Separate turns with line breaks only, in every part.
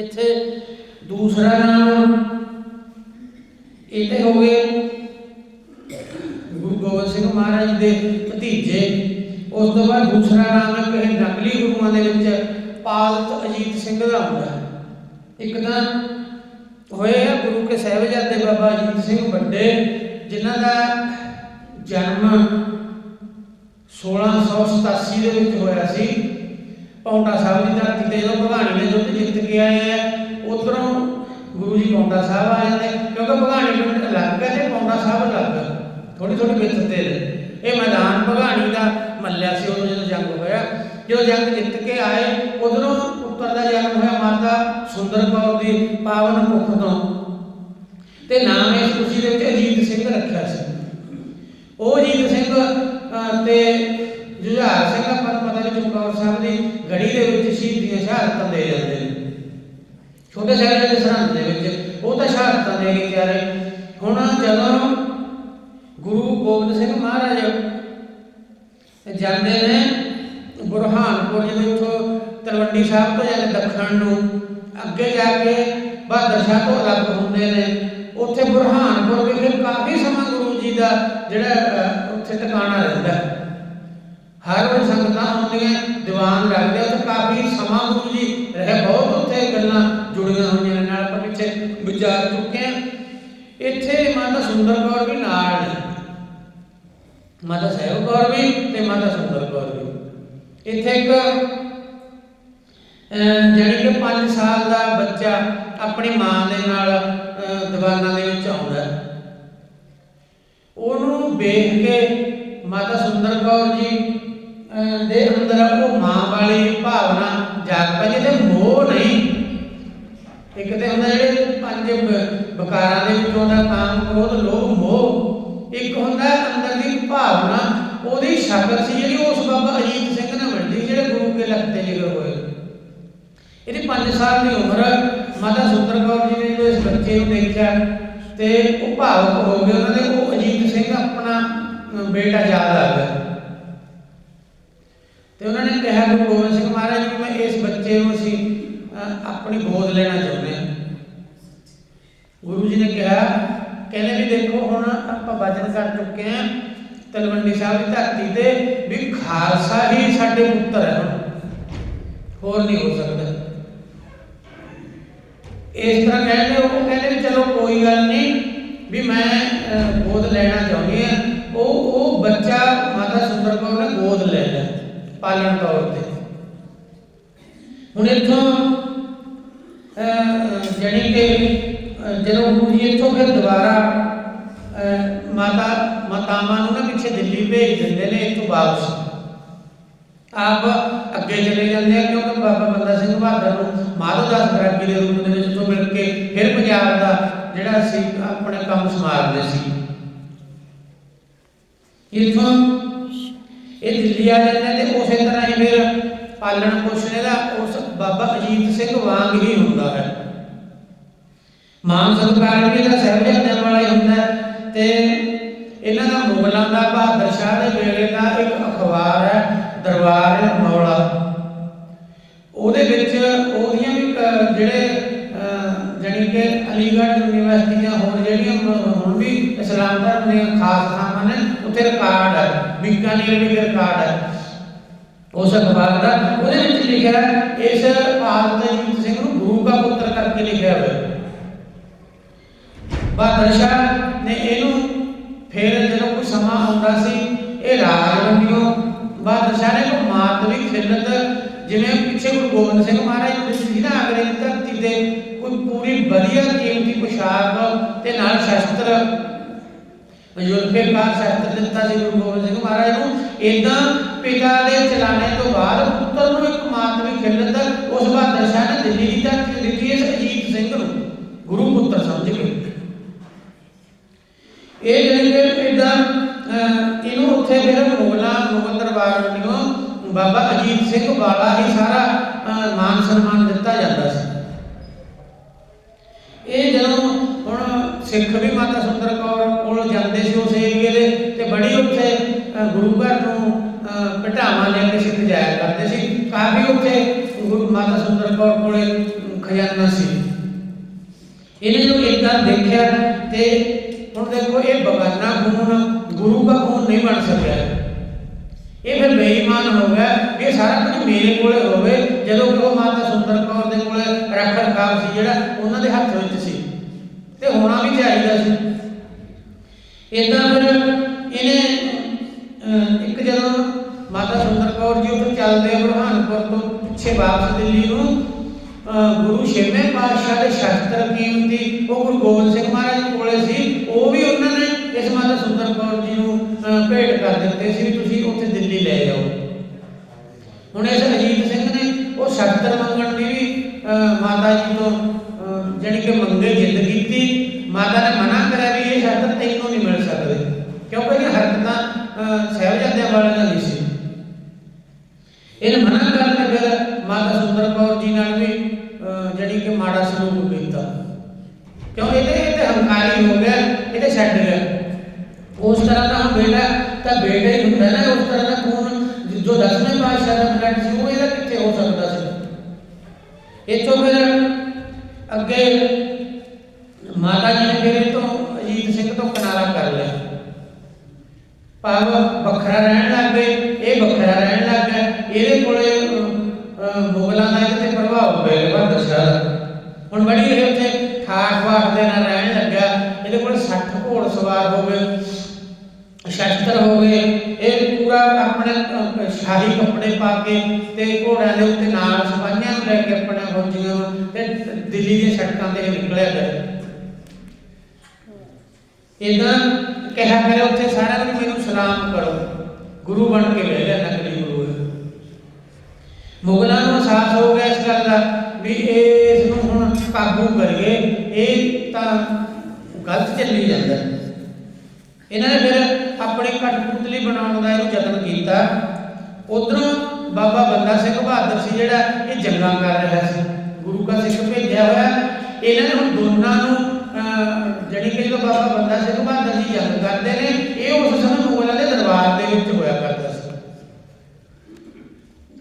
ਇੱਥੇ ਦੂਸਰਾ ਨਾਮ ਇਹਦੇ ਹੋ ਗਏ ਗੁਰੂ ਗੋਬਿੰਦ ਸਿੰਘ ਮਹਾਰਾਜ ਦੇ ਭਤੀਜੇ ਉਸ ਤੋਂ ਬਾਅਦ ਦੂਸਰਾ ਨਾਮ ਹੈ ਕਿ ਨਕਲੀ ਗੁਰੂਆਂ ਦੇ ਵਿੱਚ ਪਾਲਤ ਅਜੀਤ ਸਿੰਘ ਦਾ ਹੁੰਦਾ ਹੈ। ਇੱਕ ਤਾਂ ਹੋਏ ਗੁਰੂ ਕੇ ਸਾਹਿਬਜ਼ਾਦੇ ਬਾਬਾ ਅਜੀਤ ਸਿੰਘ ਵੱਡੇ, ਜਿਨ੍ਹਾਂ ਦਾ ਜਨਮ 1687 ਦੇ ਵਿੱਚ ਹੋਇਆ ਸੀ ਪੌਂਟਾ ਸਾਹਿਬ ਦੀ ਧਰਤੀ ਤੇ ਜਦੋਂ ਭਗਾਣੀ ਨੇ ਯੁੱਧ ਜਿੱਤ ਕੇ ਆਏ ਆ, ਉਧਰੋਂ ਗੁਰੂ ਜੀ ਪੌਂਟਾ ਸਾਹਿਬ ਆ ਜਾਂਦੇ ਕਿਉਂਕਿ ਭਗਾਣੀ ਪਿੰਡ ਅਲੱਗ ਹੈ ਤੇ ਪੌਂਟਾ ਸਾਹਿਬ ਅਲੱਗ ਥੋੜੀ ਥੋੜੀ ਵਿੱਚ ਤੇ ਇਹ ਮੈਦਾਨ ਭਗਾਣੀ ਦਾ ਮੱਲਿਆ ਸੀ ਉਦੋਂ ਜਦੋਂ ਜੰਗ ਹੋਇਆ। ਜਦੋਂ ਜੰਗ ਜਿੱਤ ਕੇ ਆਏ, ਉਧਰੋਂ ਪੁੱਤਰ ਦਾ ਜਨਮ ਹੋਇਆ ਮਾਤਾ ਸੁੰਦਰ ਕੌਰ ਦੀ ਪਾਵਨ ਮੁਖ ਤੋਂ। ਤੇ ਨਾਮ ਇਸ ਖੁਸ਼ੀ ਦੇ ਵਿੱਚ ਅਜੀਤ ਸਿੰਘ ਰੱਖਿਆ ਸੀ। ਉਹ ਅਜੀਤ ਸਿੰਘ ਤੇ ਆਪਾਂ ਚਮਕੌਰ ਸਾਹਿਬ ਦੀ ਗੜੀ ਦੇ ਵਿੱਚ ਸ਼ਹੀਦੀਆਂ ਸ਼ਹਾਦਤਾਂ ਦੇ ਜਾਂਦੇ ਨੇ। ਛੋਟੇ ਸਾਹਿਬ ਦੇ ਸਰਹੰਦ ਦੇ ਵਿੱਚ ਉਹ ਤਾਂ ਸ਼ਹਾਦਤਾਂ ਦੇ ਕੇ ਤਿਆਰੇ ਹੁਣ ਜਦੋਂ ਗੁਰੂ ਗੋਬਿੰਦ ਸਿੰਘ ਮਹਾਰਾਜ ਜਾਂਦੇ ਨੇ ਬੁਰਹਾਨਪੁਰ ਜਦੋਂ ਉੱਥੋਂ ਤਲਵੰਡੀ ਸਾਹਿਬ ਤੋਂ ਜਾ ਕੇ ਦੱਖਣ ਨੂੰ, ਅੱਗੇ ਜਾ ਕੇ ਬਹਾਦਰ ਸ਼ਾਹ ਤੋਂ ਅਲੱਗ ਹੁੰਦੇ ਨੇ। ਉੱਥੇ ਬੁਰਹਾਨਪੁਰ ਵਿਖੇ ਕਾਫੀ ਸਮਾਂ ਗੁਰੂ ਜੀ ਦਾ ਜਿਹੜਾ ਉੱਥੇ ਟਿਕਾਣਾ ਰਹਿੰਦਾ। ਹੈ। ਹਰ ਵਾਰ ਸੰਗਤਾਂ ਹੁੰਦੀਆਂ ਦੀਵਾਨ ਰੱਖਦੇ ਉੱਥੇ ਕਾਫੀ ਸਮਾਂ ਗੁਰੂ ਜੀ ਰਹੇ ਬਹੁਤ ਉੱਥੇ ਗੱਲਾਂ ਜੁੜੀਆਂ ਹੋਈਆਂ ਨਾਲ ਆਪਾਂ ਪਿੱਛੇ ਵਿਚਾਰ ਚੁੱਕੇ ਹਾਂ। ਇੱਥੇ ਮਾਤਾ ਸੁੰਦਰ ਕੌਰ ਵੀ ਨਾਲ ਨੇ। ਮਾਤਾ ਸਹਿਬ ਕੌਰ ਵੀ ਤੇ ਮਾਤਾ ਸੁੰਦਰ ਕੌਰ ਵੀ। ਇੱਥੇ ਇੱਕ ਅਹ, ਜਾਣੀ ਕਿ 5 ਸਾਲ ਦਾ ਬੱਚਾ ਆਪਣੀ ਮਾਂ ਦੇ ਨਾਲ ਦੀਵਾਨਾਂ ਦੇ ਵਿੱਚ ਆਉਂਦਾ। ਹੈ ਉਹਨੂੰ ਵੇਖ ਕੇ ਮਾਤਾ ਸੁੰਦਰ ਕੌਰ ਜੀ ਦੇ ਅੰਦਰ ਉਹ ਮਾਂ ਵਾਲੀ ਭਾਵਨਾ ਜਾਗ ਪਈ ਤੇ ਮੋਹ ਨਹੀਂ। ਇੱਕ ਤੇ ਹੁੰਦਾ ਜਿਹੜੇ ਪੰਜ ਬ- ਦੇ ਵਿੱਚੋਂ ਦਾ ਕਾਮ ਕ੍ਰੋਧ ਲੋਭ ਮੋਹ। ਇੱਕ ਹੁੰਦਾ ਅੰਦਰ ਦੀ ਭਾਵਨਾ, ਉਹਦੀ ਸ਼ਕਲ ਸੀ ਜਿਹੜੀ ਉਸ ਬਾਬਾ ਅਜੀਤ ਸਿੰਘ ਨੇ ਵੰਡੀ, ਜਿਹੜੇ ਗੁਰੂ ਕੇ ਲਖਤੇ ਜਿਗਰ ਹੋਏ। ਇਹਦੀ 5 ਸਾਲ ਦੀ ਉਮਰ, ਮਾਤਾ ਸੁੰਦਰ ਕੌਰ ਜੀ ਨੇ ਜਦੋਂ ਇਸ ਬੱਚੇ ਨੂੰ ਦੇਖਿਆ ਤੇ ਉਹ ਭਾਵਕ ਹੋ ਗਏ। ਉਹਨਾਂ ਦੇ ਉਹ ਅਜੀਤ ਸਿੰਘ ਆਪਣਾ ਬੇਟਾ ਯਾਦ ਆ ਗਿਆ। ਤੇ ਉਹਨਾਂ ਨੇ ਕਿਹਾ ਗੁਰੂ ਗੋਬਿੰਦ ਸਿੰਘ ਮਹਾਰਾਜ ਨੂੰ ਮੈਂ ਇਸ ਬੱਚੇ ਨੂੰ ਅਸੀਂ ਅ, ਆਪਣੀ ਗੋਦ ਲੈਣਾ ਚਾਹੁੰਦੇ ਹਾਂ ਗੁਰੂ ਜੀ ਨੇ ਕਿਹਾ ਕਹਿੰਦੇ ਵੀ ਦੇਖੋ ਹੁਣ ਆਪਾਂ ਵਚਨ ਕਰ ਚੁੱਕੇ ਹਾਂ ਤਲਵੰਡੀ ਸਾਹਿਬ ਦੀ ਧਰਤੀ ਤੇ ਵੀ ਖਾਲਸਾ ਹੀ ਸਾਡੇ ਪੁੱਤਰ ਹੈ ਹੁਣ ਹੋਰ ਨਹੀਂ ਹੋ ਸਕਦਾ ਇਸ ਤਰ੍ਹਾਂ ਕਹਿੰਦੇ ਉਹ ਕਹਿੰਦੇ ਵੀ ਚਲੋ ਕੋਈ ਗੱਲ ਨਹੀਂ ਵੀ ਮੈਂ ਅਹ, ਗੋਦ ਲੈਣਾ ਚਾਹੁੰਦੀ ਹਾਂ ਉਹ ਉਹ ਬੱਚਾ ਮਾਤਾ ਸੁੰਦਰ ਕੌਰ ਨੇ ਗੋਦ ਲੈ ਲਿਆ ਪਾਲਣ ਤੌਰ ਤੇ। ਹੁਣ ਇੱਥੋਂ ਅਹ, ਕਿ ਜਦੋਂ ਗੁਰੂ ਜੀ ਇੱਥੋਂ ਫਿਰ ਦੁਬਾਰਾ ਮਾਤਾ ਮਾਤਾਵਾਂ ਨੂੰ ਨਾ ਪਿੱਛੇ ਦਿੱਲੀ ਭੇਜ ਦਿੰਦੇ ਨੇ ਇੱਥੋਂ ਵਾਪਸ। ਆਪ ਅੱਗੇ ਚਲੇ ਜਾਂਦੇ ਆ ਕਿਉਂਕਿ ਬਾਬਾ ਬੰਦਾ ਸਿੰਘ ਬਹਾਦਰ ਨੂੰ ਮਾਧੋਦਾਸ ਬਰਾਬੀ ਦੇ ਰੂਪ ਦੇ ਵਿੱਚ ਤੋਂ ਮਿਲ ਕੇ ਫਿਰ ਪੰਜਾਬ ਦਾ ਜਿਹੜਾ ਸੀ ਆਪਣੇ ਕੰਮ ਸੰਭਾਲਦੇ ਸੀ। ਇੱਥੋਂ ਇਹ ਦਿੱਲੀ ਆ ਜਾਂਦੇ ਤੇ ਫਿਰ ਪਾਲਣ ਪੋਸ਼ਣ ਇਹਦਾ ਉਸ ਬਾਬਾ ਅਜੀਤ ਸਿੰਘ ਵਾਂਗ ਹੀ ਹੁੰਦਾ ਹੈ। ਮਾਨ ਸਤਿਕਾਰ ਵੀ ਇਹਦਾ ਸਹਿਬਜ਼ਾਦਿਆਂ ਵਾਲਾ ਹੀ ਹੁੰਦਾ ਤੇ ਇਹਨਾਂ ਦਾ ਮੁਗਲਾਂ ਦਾ ਬਹਾਦਰ ਸ਼ਾਹ ਦੇ ਵੇਲੇ ਦਾ ਇੱਕ ਅਖਬਾਰ ਹੈ ਦਰਬਾਰ ਮੌਲਾ। ਉਹਦੇ ਵਿੱਚ ਉਹਦੀਆਂ ਵੀ ਜਿਹੜੇ ਅਹ, ਕਿ ਅਲੀਗੜ੍ਹ ਯੂਨੀਵਰਸਿਟੀਆਂ ਹੋਰ ਜਿਹੜੀਆਂ ਹੁਣ ਵੀ ਇਸਲਾਮ ਧਰਮ ਦੀਆਂ ਖਾਸ ਥਾਵਾਂ ਨੇ ਉੱਥੇ ਰਿਕਾਰਡ ਹੈ। ਬੀਕਾਨੇਰ ਵੀ ਰਿਕਾਰਡ ਹੈ। ਉਸ ਅਖਬਾਰ ਦਾ, ਉਹਦੇ ਵਿੱਚ ਲਿਖਿਆ ਇਸ ਭਾਰਤ ਸਿੰਘ ਨੂੰ ਗੁਰੂ ਦਾ ਪੁੱਤਰ ਕਰਕੇ ਲਿਖਿਆ ਹੋਇਆ ਬਹਾਦਰ ਸ਼ਾਹ ਨੇ ਇਹਨੂੰ ਫਿਰ ਜਦੋਂ ਕੋਈ ਸਮਾਂ ਆਉਂਦਾ ਸੀ, ਇਹ ਰਾਜਵੰਦੀਓ ਬਹਾਦਰ ਸ਼ਾਹ ਨੇ ਕੋ ਮਾਤਵੀ ਖਿਲਤ, ਜਿਵੇਂ ਪਿੱਛੇ ਗੁਰੂ ਗੋਬਿੰਦ ਸਿੰਘ ਮਹਾਰਾਜ ਨੂੰ ਸੀ ਨਾ ਅਗਰੇ ਧਰਤੀ ਤੇ ਕੋਈ ਪੂਰੀ ਵਧੀਆ ਕੀਮਤੀ ਪੁਸ਼ਾਕ ਤੇ ਨਾਲ ਸ਼ਸਤਰ। ਯੂਰਪੀਅਨ ਕਾਲ ਸ਼ਸਤਰ ਦਿੱਤਾ ਸੀ ਗੁਰੂ ਗੋਬਿੰਦ ਸਿੰਘ ਮਹਾਰਾਜ ਨੂੰ। ਇਦਾਂ ਪਿਤਾ ਦੇ ਚਲਾਣੇ ਤੋਂ ਬਾਅਦ ਪੁੱਤਰ ਨੂੰ ਇੱਕ ਮਾਤਵੀ ਖਿਲਤ ਉਸ ਬਹਾਦਰ ਸ਼ਾਹ ਨੇ ਦਿੱਲੀ ਦੀ ਧਰਤੀ ਅਜੀਤ ਸਿੰਘ ਨੂੰ। ਗੁਰੂ ਪੁੱਤਰ ਸਮਝ ਕੇ ਇਹ ਜਿਹੜੀ ਕਿ ਇਦਾਂ ਇਹਨੂੰ ਉੱਥੇ ਫਿਰ ਮੁਗਲਾਂ, ਮੁਗਲ ਦਰਬਾਰ ਵੱਲੋਂ ਬਾਬਾ ਅਜੀਤ ਸਿੰਘ ਵਾਲਾ ਹੀ ਸਾਰਾ ਮਾਨ ਸਨਮਾਨ ਦਿੱਤਾ ਜਾਂਦਾ ਸੀ। ਇਹ ਜਦੋਂ ਹੁਣ ਸਿੱਖ ਵੀ ਮਾਤਾ ਸੁੰਦਰ ਕੌਰ ਕੋਲ ਜਾਂਦੇ ਸੀ ਉਸ ਏਰੀਏ ਦੇ, ਤੇ ਬੜੀ ਉੱਥੇ ਗੁਰੂ ਘਰ ਨੂੰ ਅਹ, ਲੈ ਕੇ ਸਿੱਖ ਜਾਇਆ ਕਰਦੇ ਸੀ। ਕਾਫੀ ਉੱਥੇ ਗੁਰੂ ਮਾਤਾ ਸੁੰਦਰ ਕੌਰ ਕੋਲੇ ਖਜ਼ਾਨਾ ਸੀ। ਇਹਨੇ ਜੋ ਇਦਾਂ ਦੇਖਿਆ ਤੇ ਹੁਣ ਦੇਖੋ ਇਹ ਬਗਾਨਾ ਖੂਨ ਗੁਰੂ ਦਾ ਖੂਨ ਨਹੀਂ ਬਣ ਸਕਿਆ। ਇਹ ਫਿਰ ਬੇਈਮਾਨ ਹੋ ਗਿਆ। ਇਹ ਸਾਰਾ ਕੁਝ ਮੇਰੇ ਕੋਲੇ ਹੋਵੇ ਜਦੋਂ ਕਿ ਉਹ ਮਾਤਾ ਸੁੰਦਰ ਕੌਰ ਦੇ ਕੋਲੇ ਰੱਖ ਰਖਾਵ ਸੀ ਜਿਹੜਾ ਉਹਨਾਂ ਦੇ ਹੱਥ ਵਿੱਚ ਸੀ। ਤੇ ਹੋਣਾ ਵੀ ਚਾਹੀਦਾ ਸੀ। ਇਦਾਂ ਫਿਰ ਇਹਨੇ ਅਹ, ਇੱਕ ਜਦੋਂ ਮਾਤਾ ਸੁੰਦਰ ਕੌਰ ਜੀ ਉੱਥੇ ਚੱਲਦੇ ਆ ਬੁਰਹਾਨਪੁਰ ਤੋਂ ਪਿੱਛੇ ਵਾਪਸ ਦਿੱਲੀ ਨੂੰ ਅਹ, ਗੁਰੂ ਛੇਵੇਂ ਪਾਤਸ਼ਾਹ ਦੇ ਸ਼ਸਤਰ ਕੀਮਤੀ ਉਹ ਗੁਰੂ ਗੋਬਿੰਦ ਸਿੰਘ ਮਹਾਰਾਜ ਜੀ ਕੋਲੇ ਸੀ ਉਹ ਵੀ ਉਹਨਾਂ ਨੇ ਇਸ ਮਾਤਾ ਸੁੰਦਰ ਕੌਰ ਜੀ ਨੂੰ ਅਹ, ਭੇਟ ਕਰ ਦਿੱਤੇ ਸੀ ਵੀ ਤੁਸੀਂ ਉੱਥੇ ਦਿੱਲੀ ਲੈ ਜਾਓ ਹੁਣ ਇਸ ਅਜੀਤ ਸਿੰਘ ਨੇ ਉਹ ਸ਼ਸਤਰ ਮੰਗਣ ਦੀ ਵੀ ਅਹ, ਮਾਤਾ ਜੀ ਤੋਂ ਅਹ, ਜਾਣੀ ਕਿ ਮੰਗੇ ਜਿੱਦ ਕੀਤੀ ਮਾਤਾ ਨੇ ਮਨਾ ਕਰਿਆ ਵੀ ਇਹ ਸ਼ਸਤਰ ਤੈਨੂੰ ਨਹੀਂ ਮਿਲ ਸਕਦੇ ਕਿਉਂਕਿ ਇਹ ਹਰਕਤਾਂ ਅਹ, ਸਾਹਿਬਜ਼ਾਦਿਆਂ ਵਾਲੀਆਂ ਨਹੀਂ ਸੀ ਇਹਨੇ ਮਨਾ ਕਰਨ ਤੇ ਫਿਰ ਮਾਤਾ ਸੁੰਦਰ ਕੌਰ ਜੀ ਨਾਲ ਵੀ ਅਹ, ਜਾਣੀ ਕਿ ਮਾੜਾ ਸਲੂਕ ਕੀਤਾ ਕਿਉਂ ਇਹਦੇ ਇਹ ਤੇ ਹੰਕਾਰੀ ਹੋ ਗਿਆ ਇਹਦੇ ਛੱਡ ਗਿਆ ਉਸ ਤਰ੍ਹਾਂ ਦਾ ਹੁਣ ਬੇਟਾ ਤਾਂ ਬੇਟਾ ਹੀ ਹੁੰਦਾ ਨਾ ਉਸ ਤਰ੍ਹਾਂ ਦਾ ਖੂਨ ਜੋ ਦਸਵੇਂ ਪਾਤਸ਼ਾਹ ਦਾ ਬਲੱਡ ਸੀ ਉਹ ਇਹਦਾ ਕਿੱਥੇ ਹੋ ਸਕਦਾ ਸੀ ਇੱਥੋਂ ਫਿਰ ਅੱਗੇ ਮਾਤਾ ਜੀ ਨੇ ਫਿਰ ਤੋਂ ਅਜੀਤ ਸਿੰਘ ਤੋਂ ਕਿਨਾਰਾ ਕਰ ਲਿਆ। ਭਾਵ ਵੱਖਰਾ ਰਹਿਣ ਲੱਗ ਗਏ, ਇਹ ਵੱਖਰਾ ਰਹਿਣ ਲੱਗ ਗਿਆ। ਇਹਦੇ ਕੋਲੇ ਮੁਗਲਾਂ ਦਾ ਇਹਦੇ ਤੇ ਪ੍ਰਭਾਵ ਪੈ ਗਿਆ ਬਹਾਦਰ ਦਾ ਹੁਣ ਬੜੀ ਇਹ ਉੱਥੇ ਠਾਠ ਬਾਠ ਦੇ ਨਾਲ ਰਹਿਣ ਲੱਗਾ ਇਹਦੇ ਕੋਲ 60 ਘੋੜ ਸਵਾਰ ਹੋ ਗਏ। ਸ਼ਸਤਰ ਹੋ ਗਏ ਇਹ ਪੂਰਾ ਆਪਣੇ ਸ਼ਾਹੀ ਕੱਪੜੇ ਪਾ ਕੇ ਤੇ ਘੋੜਿਆਂ ਦੇ ਉੱਤੇ ਨਾਲ ਸਿਪਾਹੀਆਂ ਨੂੰ ਲੈ ਕੇ ਆਪਣੇ ਫੌਜੀਆਂ ਨੂੰ ਤੇ ਦਿੱਲੀ ਦੀਆਂ ਸੜਕਾਂ ਤੇ ਨਿਕਲਿਆ ਕਰੇ ਇਦਾਂ ਕਿਹਾ ਕਰੇ ਉੱਥੇ ਸਾਰਿਆਂ ਨੂੰ ਮੈਨੂੰ ਸਲਾਮ ਕਰੋ। ਗੁਰੂ ਬਣ ਕੇ ਲੈ ਲਿਆ ਨਕਲੀ ਗੁਰੂ ਹੈ ਮੁਗਲਾਂ ਨੂੰ ਅਹਿਸਾਸ ਹੋ ਗਿਆ ਇਸ ਗੱਲ ਦਾ ਵੀ ਇਹ ਇਸ ਨੂੰ ਹੁਣ ਕਾਬੂ ਕਰੀਏ, ਇਹ ਤਾਂ ਗਲਤ ਚੱਲੀ ਜਾਂਦਾ। ਇਹਨਾਂ ਨੇ ਫਿਰ ਆਪਣੀ ਕਠਪੁਤਲੀ ਬਣਾਉਣ ਦਾ ਇਹਨੂੰ ਯਤਨ ਕੀਤਾ। ਉਧਰੋਂ ਬਾਬਾ ਬੰਦਾ ਸਿੰਘ ਬਹਾਦਰ ਸੀ ਜਿਹੜਾ ਇਹ ਜੰਗਾਂ ਕਰ ਰਿਹਾ ਸੀ। ਗੁਰੂ ਕਾ ਸਿੱਖ ਭੇਜਿਆ ਹੋਇਆ। ਇਹਨਾਂ ਨੇ ਹੁਣ ਦੋਨਾਂ ਨੂੰ ਅਹ, ਜਿਹੜੀ ਕਿ ਜਦੋਂ ਬਾਬਾ ਬੰਦਾ ਸਿੰਘ ਬਹਾਦਰ ਜੀ ਜੰਗ ਕਰਦੇ ਨੇ ਇਹ ਉਸ ਸਮੇਂ ਮੁਗਲਾਂ ਦੇ ਦਰਬਾਰ ਦੇ ਵਿੱਚ ਹੋਇਆ ਕਰਦਾ ਸੀ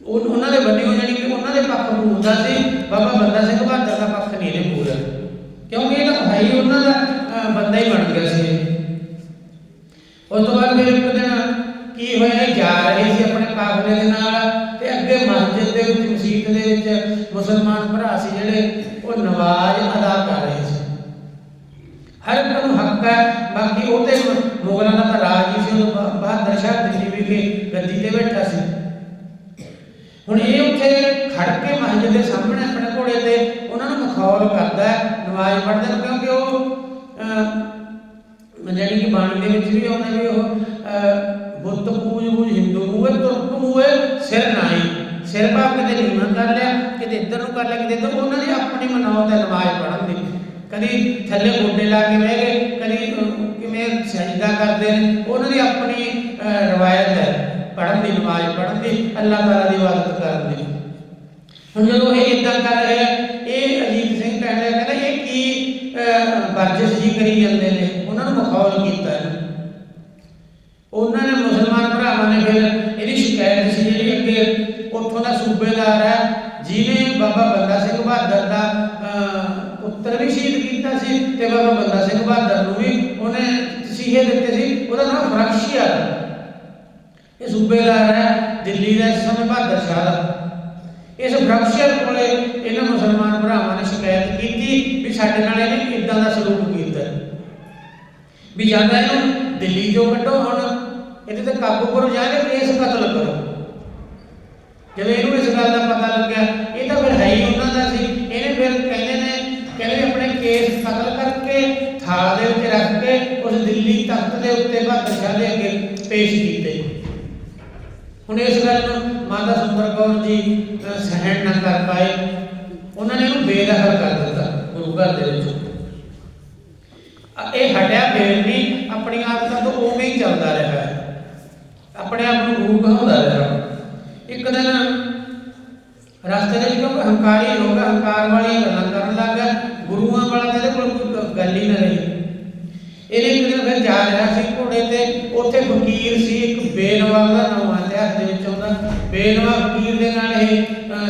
ਉਹ ਉਹਨਾਂ ਦੇ ਬੰਦੇ ਜਾਣੀ ਕਿ ਉਹਨਾਂ ਦੇ ਪੱਖ ਪੂਰਦਾ ਸੀ ਬਾਬਾ ਬੰਦਾ ਸਿੰਘ ਬਹਾਦਰ ਦਾ ਪੱਖ ਨਹੀਂ ਨੇ ਪੂਰਾ ਕਿਉਂਕਿ ਇਹ ਤਾਂ ਭਾਈ ਉਹਨਾਂ ਦਾ ਅਹ, ਬੰਦਾ ਹੀ ਬਣ ਗਿਆ ਸੀ ਇਹ। ਉਸ ਤੋਂ ਬਾਅਦ ਫਿਰ ਇੱਕ ਦਿਨ ਕੀ ਹੋਇਆ ਇਹ ਜਾ ਰਹੇ ਸੀ ਆਪਣੇ ਕਾਫਲੇ ਦੇ ਨਾਲ ਤੇ ਅੱਗੇ ਮਸਜਿਦ ਦੇ ਵਿੱਚ ਮਸਜਿਦ ਦੇ ਵਿੱਚ ਮੁਸਲਮਾਨ ਭਰਾ ਸੀ ਜਿਹੜੇ ਉਹ ਨਮਾਜ਼ ਅਦਾ ਕਰ ਰਹੇ ਸੀ ਹਰ ਇੱਕ ਨੂੰ ਹੱਕ ਹੈ ਬਾਕੀ ਉਹ ਤੇ ਮੁਗਲਾਂ ਦਾ ਤਾਂ ਰਾਜ ਹੀ ਸੀ ਉਹ ਬਹਾਦਰ ਸ਼ਾਹ ਦਿੱਲੀ ਵਿਖੇ ਗੱਦੀ ਤੇ ਬੈਠਾ ਸੀ ਹੁਣ ਇਹ ਉੱਥੇ ਖੜ ਕੇ ਮਸਜਿਦ ਦੇ ਸਾਹਮਣੇ ਆਪਣੇ ਘੋੜੇ ਤੇ ਉਹਨਾਂ ਨੂੰ ਮਖੌਲ ਕਰਦਾ ਹੈ ਨਮਾਜ਼ ਪੜ੍ਹਦੇ ਨੇ ਕਿਉਂਕਿ ਉਹ ਅਹ, ਜਿਹੜੀ ਕਿ ਬਾਣੀ ਦੇ ਵਿੱਚ ਵੀ ਆਉਂਦਾ ਵੀ ਉਹ ਅਹ, ਬੁੱਤ ਪੂਜ ਪੂਜ ਹਿੰਦੂ ਮੂਏ ਤੁਰਕ ਮੂਏ ਸਿਰ ਨਾਈ ਸਿਰ ਭਾਵ ਕਿਤੇ ਨੀਵਾਂ ਕਰ ਲਿਆ ਕਿਤੇ ਇੱਧਰ ਨੂੰ ਕਰ ਲਿਆ ਕਿਤੇ ਇੱਧਰ ਉਹਨਾਂ ਦੀ ਆਪਣੀ ਮਨੌਤ ਹੈ ਨਮਾਜ਼ ਪੜ੍ਹਨ ਦੀ। ਕਦੀ ਥੱਲੇ ਗੋਡੇ ਲਾ ਕੇ ਬਹਿ ਗਏ ਕਦੀ ਕਿਵੇਂ ਸਜਦਾ ਕਰਦੇ ਨੇ ਉਹਨਾਂ ਦੀ ਆਪਣੀ ਰਵਾਇਤ ਹੈ ਪੜ੍ਹਨ ਦੀ ਨਮਾਜ਼ ਪੜ੍ਹਨ ਦੀ ਅੱਲਾਹ ਤਾਲਾ ਦੀ ਇਬਾਦਤ ਕਰਨ ਦੀ। ਹੁਣ ਜਦੋਂ ਇਹ ਇਦਾਂ ਕਰ ਰਿਹਾ ਇਹ ਅਜੀਤ ਸਿੰਘ ਕਹਿ ਰਿਹਾ ਕਹਿੰਦਾ ਇਹ ਕੀ ਅਹ, ਵਰਜਿਸ਼ ਜੀ ਕਰੀ ਜਾਂਦੇ ਨੇ ਮਖੌਲ ਕੀਤਾ ਇਹਨੇ ਉਹਨਾਂ ਨੇ ਮੁਸਲਮਾਨ ਭਰਾਵਾਂ ਨੇ ਫਿਰ ਇਹਦੀ ਸ਼ਿਕਾਇਤ ਸੀ ਜਿਹੜੀ ਅੱਗੇ ਉੱਥੋਂ ਦਾ ਸੂਬੇਦਾਰ ਹੈ, ਜਿਹਨੇ ਬਾਬਾ ਬੰਦਾ ਸਿੰਘ ਬਹਾਦਰ ਦਾ ਪੁੱਤਰ ਵੀ ਸ਼ਹੀਦ ਕੀਤਾ ਸੀ ਤੇ ਬਾਬਾ ਬੰਦਾ ਸਿੰਘ ਬਹਾਦਰ ਨੂੰ ਵੀ ਉਹਨੇ ਤਸੀਹੇ ਦਿੱਤੇ ਸੀ, ਉਹਦਾ ਨਾਮ ਬਖਸ਼ੀਆ ਇਹ ਸੂਬੇਦਾਰ ਹੈ, ਦਿੱਲੀ ਦਾ ਇਸ ਸਮੇਂ ਬਹਾਦਰ ਸ਼ਾਹ ਦਾ। ਇਸ ਬਖਸ਼ੀਅਰ ਕੋਲੇ ਇਹਨਾਂ ਮੁਸਲਮਾਨ ਭਰਾਵਾਂ ਨੇ ਸ਼ਿਕਾਇਤ ਕੀਤੀ ਵੀ ਸਾਡੇ ਨਾਲ ਇਹਨੇ ਇਦਾਂ ਦਾ ਸਲੂਕ ਕੀਤਾ। ਵੀ ਜਾਂਦਾ ਇਹਨੂੰ ਦਿੱਲੀ ਤੋਂ ਕੱਢੋ ਹੁਣ ਇਹਦੇ ਤੇ ਕਾਬੂ ਕਰੋ ਜਾਂ ਇਹਦੇ ਕੇਸ ਕਤਲ ਕਰੋ। ਜਦੋਂ ਇਹਨੂੰ ਇਸ ਗੱਲ ਦਾ ਪਤਾ ਲੱਗਿਆ, ਇਹ ਤਾਂ ਫਿਰ ਹੈ ਹੀ ਉਹਨਾਂ ਦਾ ਸੀ। ਇਹਨੇ ਫਿਰ ਕਹਿੰਦੇ ਨੇ, ਕਹਿੰਦੇ ਆਪਣੇ ਕੇਸ ਕਤਲ ਕਰਕੇ, ਥਾਲ ਦੇ ਉੱਤੇ ਰੱਖ ਕੇ, ਉਸ ਦਿੱਲੀ ਤਖਤ ਦੇ ਉੱਤੇ ਬਹਾਦਰ ਦੇ ਅੱਗੇ ਪੇਸ਼ ਕੀਤੇ। ਹੁਣ ਇਸ ਗੱਲ ਨੂੰ ਮਾਤਾ ਸੁੰਦਰ ਕੌਰ ਜੀ ਸਹਿਣ ਨਾ ਕਰ ਪਾਏ। ਉਹਨਾਂ ਨੇ ਇਹਨੂੰ ਬੇਦਖਲ ਕਰ ਦਿੱਤਾ, ਗੁਰੂ ਘਰ ਦੇ ਵਿੱਚ। ਇਹ ਹਟਿਆ ਫੇਰ ਵੀ ਆਪਣੀ ਆਦਤਾਂ ਤੋਂ ਉਵੇਂ ਹੀ ਚੱਲਦਾ ਰਿਹਾ। ਹੈ ਆਪਣੇ ਆਪ ਨੂੰ ਗੁਰੂ ਕਹਾਉਂਦਾ ਰਿਹਾ। ਇੱਕ ਦਿਨ ਰਸਤੇ ਦੇ ਕਿਉਂਕਿ ਹੰਕਾਰੀ ਹੋ ਹੰਕਾਰ ਵਾਲੀਆਂ ਗੱਲਾਂ ਕਰਨ ਲੱਗ ਗਿਆ ਗੁਰੂਆਂ ਵਾਲਾ ਤਾਂ ਕੋਲ ਕੋਈ ਗੱਲ ਹੀ ਨਾ ਰਹੀ। ਇਹਨੇ ਇੱਕ ਦਿਨ ਫਿਰ ਜਾ ਰਿਹਾ ਸੀ ਘੋੜੇ ਤੇ। ਉੱਥੇ ਫਕੀਰ ਸੀ, ਇੱਕ ਬੇਨਵਾ ਦਾ ਨਾਮ ਆਇਆ ਦੇ ਵਿੱਚ ਆਉਂਦਾ ਬੇਨਵਾ ਫਕੀਰ ਦੇ ਨਾਲ ਇਹ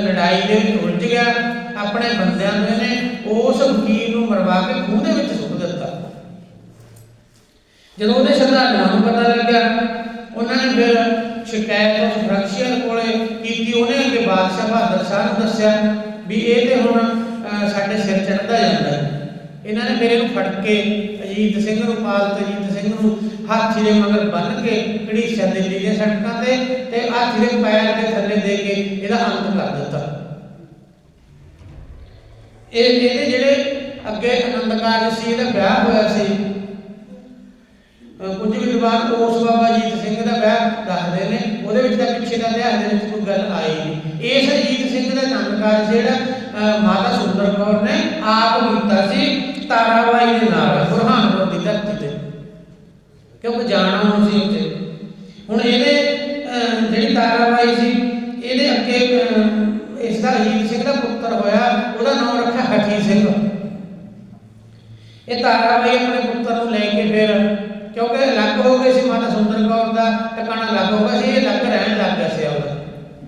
ਲੜਾਈ ਦੇ ਵਿੱਚ ਉਲਝ ਗਿਆ। ਆਪਣੇ ਬੰਦਿਆਂ ਦੇ ਨੇ ਉਸ ਵਕੀਲ ਨੂੰ ਮਰਵਾ ਕੇ ਖੂਹ ਦੇ ਵਿੱਚ ਸੁੱਟ ਦਿੱਤਾ। ਜਦੋਂ ਉਹਦੇ ਸ਼ਰਧਾਲੂਆਂ ਨੂੰ ਪਤਾ ਲੱਗਿਆ, ਉਹਨਾਂ ਨੇ ਫਿਰ ਸ਼ਿਕਾਇਤ ਉਸ ਫਰਕਸ਼ੀਅਰ ਕੋਲੇ ਉਹਨੇ ਅੱਗੇ ਬਾਦਸ਼ਾਹ ਬਹਾਦਰ ਸ਼ਾਹ ਨੂੰ ਦੱਸਿਆ ਵੀ ਇਹ ਤੇ ਹੁਣ ਸਾਡੇ ਸਿਰ ਚੜਦਾ ਜਾਂਦਾ ਇਹਨਾਂ ਨੇ ਫਿਰ ਇਹਨੂੰ ਫੜ ਕੇ ਅਜੀਤ ਸਿੰਘ ਨੂੰ ਪਾਲਤ ਅਜੀਤ ਸਿੰਘ ਨੂੰ ਹਾਥੀ ਦੇ ਮਗਰ ਬੰਨ੍ਹ ਕੇ ਘੜੀਸਿਆ ਦਿੱਲੀ ਦੀਆਂ ਸੜਕਾਂ ਤੇ ਤੇ ਹਾਥੀ ਦੇ ਪੈਰ ਦੇ ਥੱਲੇ ਦੇ ਕੇ ਇਹਦਾ ਅੰਤ ਕਰ ਦਿੱਤਾ। ਇਹ ਇਹਦੇ ਜਿਹੜੇ ਅੱਗੇ ਆਨੰਦ ਕਾਰਜ ਸੀ, ਇਹਦਾ ਵਿਆਹ ਹੋਇਆ ਸੀ। ਅਹ, ਕੁਝ ਵਿਦਵਾਨ ਉਸ ਬਾਬਾ ਜੀਤ ਸਿੰਘ ਦਾ ਵਿਆਹ ਦੱਸਦੇ ਨੇ। ਉਹਦੇ ਵਿੱਚ ਤਾਂ ਪਿੱਛੇ ਦਾ ਇਤਿਹਾਸ ਦੇ ਵਿੱਚ ਕੋਈ ਗੱਲ ਆਈ ਨਹੀਂ। ਇਸ ਅਜੀਤ ਸਿੰਘ ਦਾ ਆਨੰਦ ਕਾਰਜ ਜਿਹੜਾ ਅਹ ਮਾਤਾ ਸੁੰਦਰ ਕੌਰ ਨੇ ਆਪ ਕੀਤਾ ਸੀ ਤਾਰਾਬਾਈ ਦੇ ਨਾਲ ਬੁਰਹਾਨਪੁਰ ਦੀ ਧਰਤੀ ਤੇ। ਕਿਉਂਕਿ ਜਾਣਾ ਹੁਣ ਸੀ ਉੱਥੇ। ਹੁਣ ਇਹਦੇ ਅਹ, ਜਿਹੜੀ ਤਾਰਾਬਾਈ ਸੀ ਇਹਦੇ ਅੱਗੇ ਅਹ, ਇਸ ਦਾ ਅਜੀਤ ਸਿੰਘ ਦਾ ਪੁੱਤਰ ਹੋਇਆ ਉਹਦਾ ਨਾਮ ਰੱਖਿਆ ਹਠੀ ਸਿੰਘ। ਇਹ ਤਾਰਾਬਾਈ ਆਪਣੇ ਪੁੱਤਰ ਨੂੰ ਲੈ ਕੇ ਫਿਰ ਕਿਉਂਕਿ ਅਲੱਗ ਹੋ ਗਏ ਸੀ ਮਾਤਾ ਸੁੰਦਰ ਕੌਰ ਦਾ ਟਿਕਾਣਾ ਅਲੱਗ ਹੋ ਗਿਆ ਸੀ ਇਹ ਅਲੱਗ ਰਹਿਣ ਲੱਗ ਗਿਆ ਸੀ ਉਹਦਾ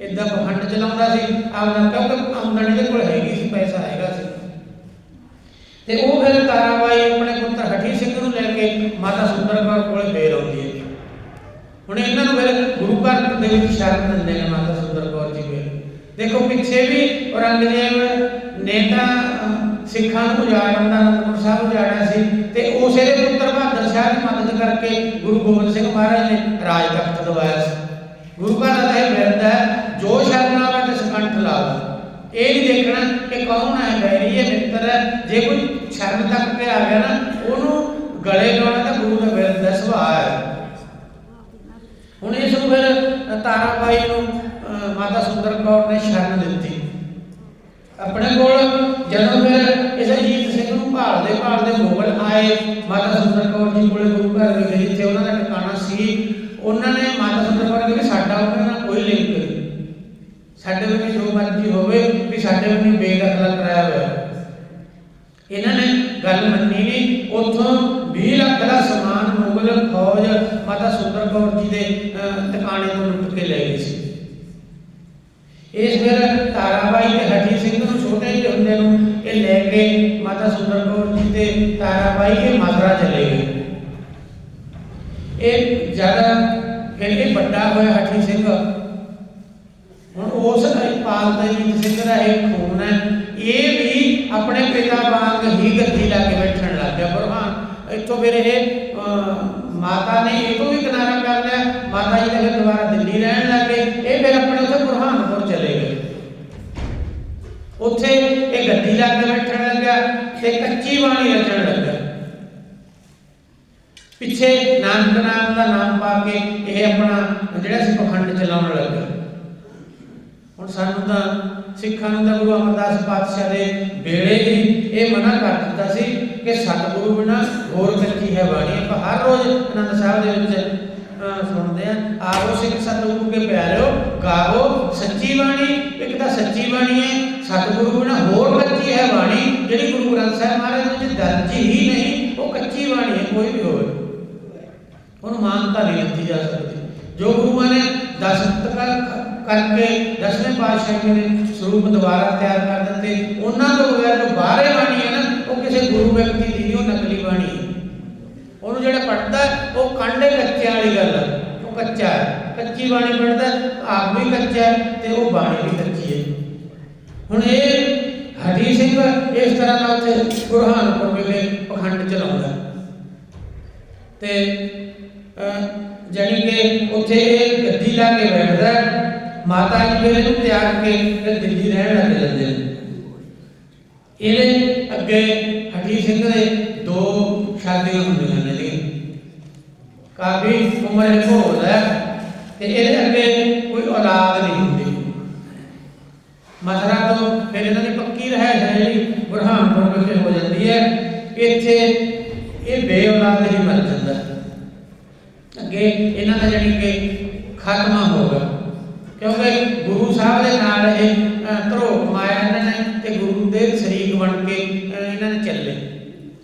ਇਦਾਂ ਪਖੰਡ ਚਲਾਉਂਦਾ ਸੀ ਆਪਦਾ ਕਿਉਂਕਿ ਆਮਦਨੀ ਦੇ ਕੋਲ ਹੈਗੀ ਸੀ, ਪੈਸਾ ਹੈਗਾ ਸੀ। ਤੇ ਉਹ ਫਿਰ ਤਾਰਾਬਾਈ ਆਪਣੇ ਪੁੱਤਰ ਹਠੀ ਸਿੰਘ ਨੂੰ ਲੈ ਕੇ ਮਾਤਾ ਸੁੰਦਰ ਕੌਰ ਕੋਲੇ ਫੇਰ ਆਉਂਦੀ ਹੈ। ਹੁਣ ਇਹਨਾਂ ਨੂੰ ਫਿਰ ਗੁਰੂ ਘਰ ਦੇ ਵਿੱਚ ਸ਼ਰਨ ਦਿੰਦੇ ਨੇ ਮਾਤਾ ਸੁੰਦਰ ਕੌਰ ਜੀ ਫਿਰ। ਦੇਖੋ, ਪਿੱਛੇ ਵੀ ਔਰੰਗਜ਼ੇਬ ਨੇ ਤਾਂ ਸਿੱਖਾਂ ਨੂੰ ਉਜਾੜਨ ਦਾ ਅਨੰਦਪੁਰ ਸਾਹਿਬ ਉਜਾੜਿਆ ਸੀ ਤੇ ਉਸੇ ਦੇ ਪੁੱਤਰ ਬਹਾਦਰ ਸ਼ਾਹ ਦੀ ਮਦਦ ਕਰਕੇ ਗੁਰੂ ਗੋਬਿੰਦ ਸਿੰਘ ਮਹਾਰਾਜ ਨੇ ਰਾਜ ਤਖਤ ਦਵਾਇਆ ਸੀ। ਗੁਰੂ ਘਰ ਦਾ ਇਹ ਬਿਰਦ ਹੈ ਜੋ ਸ਼ਰਨ ਆਵੇ ਤੇ ਸਕੰਠ ਲਾਵੇ ਇਹ ਨਹੀਂ ਦੇਖਣਾ ਕਿ ਕੌਣ ਹੈ ਬੈਰੀ ਹੈ, ਮਿੱਤਰ ਹੈ। ਜੇ ਕੋਈ ਸ਼ਰਨ ਤੱਕ ਕੇ ਆ ਗਿਆ ਨਾ, ਉਹਨੂੰ ਗਲੇ ਲਾਉਣਾ ਤਾਂ ਗੁਰੂ ਦਾ ਬਿਰਦ ਦਾ ਸੁਭਾਅ ਹੈ। ਹੁਣ ਇਸ ਨੂੰ ਫਿਰ ਤਾਰਾਬਾਈ ਨੂੰ ਮਾਤਾ ਸੁੰਦਰ ਕੌਰ ਨੇ ਸ਼ਰਨ ਦਿੱਤੀ। ਆਪਣੇ ਕੋਲ ਜਦੋਂ ਫਿਰ ਇਸ ਅਜੀਤ ਸਿੰਘ ਨੂੰ ਭਾਲਦੇ ਭਾਲਦੇ ਮੁਗਲ ਆਏ, ਮਾਤਾ ਸੁੰਦਰ ਕੌਰ ਜੀ ਕੋਲੇ ਗੁਰੂ ਘਰ ਦੇ ਜਿੱਥੇ ਉਹਨਾਂ ਦਾ ਟਿਕਾਣਾ ਸੀ। ਉਹਨਾਂ ਨੇ ਮਾਤਾ ਸੁੰਦਰ ਕੌਰ ਨੇ ਸਾਡਾ ਉਹਨਾਂ ਨਾਲ ਕੋਈ ਲਿੰਕ ਸਾਡੇ ਵਿੱਚ ਜੋ ਮਰਜ਼ੀ ਹੋਵੇ ਵੀ ਸਾਡੇ ਵਿੱਚ ਬੇਦਖਲ ਕਰਾਇਆ ਹੋਇਆ। ਇਹਨਾਂ ਨੇ ਗੱਲ ਮੰਨੀ ਨਹੀਂ ਉੱਥੋਂ 20 ਲੱਖ ਦਾ ਸਮਾਨ ਮੁਗਲ ਫੌਜ ਮਾਤਾ ਸੁੰਦਰ ਕੌਰ ਜੀ ਦੇ ਟਿਕਾਣੇ ਤੋਂ ਲੁੱਟ ਕੇ ਲੈ ਗਈ ਸੀ। ਇਸ ਫਿਰ ਤਾਰਾਬਾਈ ਤੇ ਹਠੀ ਸਿੰਘ ਨੂੰ ਛੋਟੇ ਜਿਹੇ ਹੁੰਦੇ ਨੂੰ ਇਹ ਲੈ ਕੇ ਮਾਤਾ ਸੁੰਦਰ ਕੌਰ ਜੀ ਤੇ ਤਾਰਾਬਾਈ ਇਹ ਮਥੁਰਾ ਚਲੇ ਗਏ। ਇਹ ਜ਼ਿਆਦਾ ਕਹਿੰਦੇ ਵੱਡਾ ਹੋਇਆ ਹਠੀ ਸਿੰਘ ਹੁਣ ਉਸ ਪਾਲ ਤਜੀਤ ਸਿੰਘ ਦਾ ਇਹ ਖੂਨ ਹੈ ਇਹ ਵੀ ਆਪਣੇ ਪਿਤਾ ਵਾਂਗ ਹੀ ਗੱਦੀ ਲਾ ਕੇ ਬੈਠਣ ਲੱਗ ਗਿਆ ਬਰਹਾਨ ਇੱਥੋਂ ਫਿਰ ਇਹ ਮਾਤਾ ਨੇ ਇਹ ਤੋਂ ਵੀ ਕਿਨਾਰਾ ਕਰ ਲਿਆ। ਮਾਤਾ ਜੀ ਨੇ ਦੁਬਾਰਾ ਦਿੱਲੀ ਰਹਿਣ ਲੱਗੇ ਇਹ ਫਿਰ ਆਪਣੇ ਉੱਥੇ ਬੁਰਹਾਨਪੁਰ ਚਲੇ ਗਏ। ਉੱਥੇ ਇਹ ਗੱਦੀ ਲਾ ਕੇ ਬੈਠਣ ਲੱਗਾ ਤੇ ਕੱਚੀ ਬਾਣੀ ਰਚਣ ਲੱਗਾ। ਪਿੱਛੇ ਨਾਨਕ ਨਾਮ ਦਾ ਨਾਮ ਪਾ ਕੇ ਇਹ ਆਪਣਾ ਜਿਹੜਾ ਸੀ ਪਖੰਡ ਚਲਾਉਣ ਲੱਗਾ। ਹੁਣ ਸਾਨੂੰ ਤਾਂ ਸਿੱਖਾਂ ਨੂੰ ਤਾਂ ਗੁਰੂ ਅਮਰਦਾਸ ਪਾਤਸ਼ਾਹ ਦੇ ਵੇਲੇ ਹੀ ਇਹ ਮਨਾ ਕਰ ਦਿੱਤਾ ਸੀ। ਕਿ ਸਤਿਗੁਰੂ ਬਿਨਾ ਹੋਰ ਕੱਚੀ ਹੈ ਬਾਣੀ? ਆਪਾਂ ਹਰ ਰੋਜ਼ ਆਨੰਦ ਸਾਹਿਬ ਦੇ ਵਿੱਚ ਸੁਣਦੇ ਆ ਆਵੋ ਸਿੱਖ ਸਤਿਗੁਰੂ ਕੇ ਪਿਆਰਿਓ, ਗਾਵੋ ਸੱਚੀ ਬਾਣੀ। ਇੱਕ ਤਾਂ ਸੱਚੀ ਬਾਣੀ ਹੈ, ਸਤਿਗੁਰੂ ਬਿਨਾ ਹੋਰ ਕੱਚੀ ਹੈ ਬਾਣੀ? ਜਿਹੜੀ ਗੁਰੂ ਗ੍ਰੰਥ ਸਾਹਿਬ ਮਹਾਰਾਜ ਵਿੱਚ ਦਰਜ ਹੀ ਨਹੀਂ, ਉਹ ਕੱਚੀ ਬਾਣੀ ਹੈ, ਕੋਈ ਵੀ ਹੋਵੇ। ਉਹਨੂੰ ਮਾਨਤਾ ਨਹੀਂ ਦਿੱਤੀ ਜਾ ਸਕਦੀ। ਜੋ ਗੁਰੂਆਂ ਨੇ ਦਸਤਕ ਕਰਕੇ, ਦਸਵੇਂ ਪਾਤਸ਼ਾਹ ਜੀ ਨੇ ਸਰੂਪ ਦੁਬਾਰਾ ਤਿਆਰ ਕਰ ਦਿੱਤੇ, ਉਹਨਾਂ ਤੋਂ ਬਗੈਰ ਜੋ ਬਾਹਰੇ ਬਾਣੀ ਕਿਸੇ ਗੁਰੂ ਵਿਅਕਤੀ ਦੀ ਨਹੀਂ ਉਹ ਨਕਲੀ ਬਾਣੀ। ਹੈ ਉਹਨੂੰ ਜਿਹੜਾ ਪੜਦਾ ਉਹ ਕਾਂਡੇ ਕੱਚੇ ਵਾਲੀ ਗੱਲ ਹੈ ਉਹ ਕੱਚਾ ਹੈ। ਕੱਚੀ ਬਾਣੀ ਪੜਦਾ ਆਪ ਵੀ ਕੱਚਾ ਹੈ ਤੇ ਉਹ ਬਾਣੀ ਵੀ ਕੱਚੀ ਹੈ। ਹੁਣ ਇਹ ਹਰੀ ਸਿੰਘ ਇਸ ਤਰ੍ਹਾਂ ਦਾ ਉੱਥੇ ਗੁਰਹਾਨਪੁਰ ਵਿਖੇ ਪਖੰਡ ਚਲਾਉਂਦਾ। ਤੇ ਅਹ, ਜਾਣੀ ਕਿ ਉੱਥੇ ਇਹ ਗੱਦੀ ਲਾ ਕੇ ਬੈਠਦਾ ਹੈ। ਮਾਤਾ ਜੀ ਫਿਰ ਇਹਨੂੰ ਤਿਆਗ ਕੇ ਫਿਰ ਦਿੱਲੀ ਰਹਿਣ ਲੱਗ ਜਾਂਦੇ ਨੇ। ਇਹਦੇ ਅੱਗੇ ਹਰੀ ਸਿੰਘ ਦੇ ਦੋ ਸ਼ਾਦੀਆਂ ਹੁੰਦੀਆਂ ਨੇ ਜੀ। ਕਾਫੀ ਉਮਰ ਇਹ ਹੋ ਹੈ ਤੇ ਇਹਦੇ ਅੱਗੇ ਕੋਈ ਔਲਾਦ ਨਹੀਂ ਹੁੰਦੀ। ਮਥੁਰਾ ਤੋਂ ਫਿਰ ਇਹਨਾਂ ਦੀ ਪੱਕੀ ਰਹਿ ਹੈ ਜਿਹੜੀ ਬੁਰਹਾਨਪੁਰ ਵਿਖੇ ਹੋ ਜਾਂਦੀ ਹੈ। ਇੱਥੇ ਇਹ ਬੇ ਔਲਾਦ ਹੀ ਮਰ ਜਾਂਦਾ। ਅੱਗੇ ਇਹਨਾਂ ਦਾ ਜਾਣੀ ਕਿ ਖਾਤਮਾ ਹੋ ਗਿਆ ਕਿਉਂਕਿ ਗੁਰੂ ਸਾਹਿਬ ਦੇ ਨਾਲ ਇਹ ਧਰੋ ਕਮਾਇਆ ਇਹਨਾਂ ਨੇ ਤੇ ਗੁਰੂ ਦੇ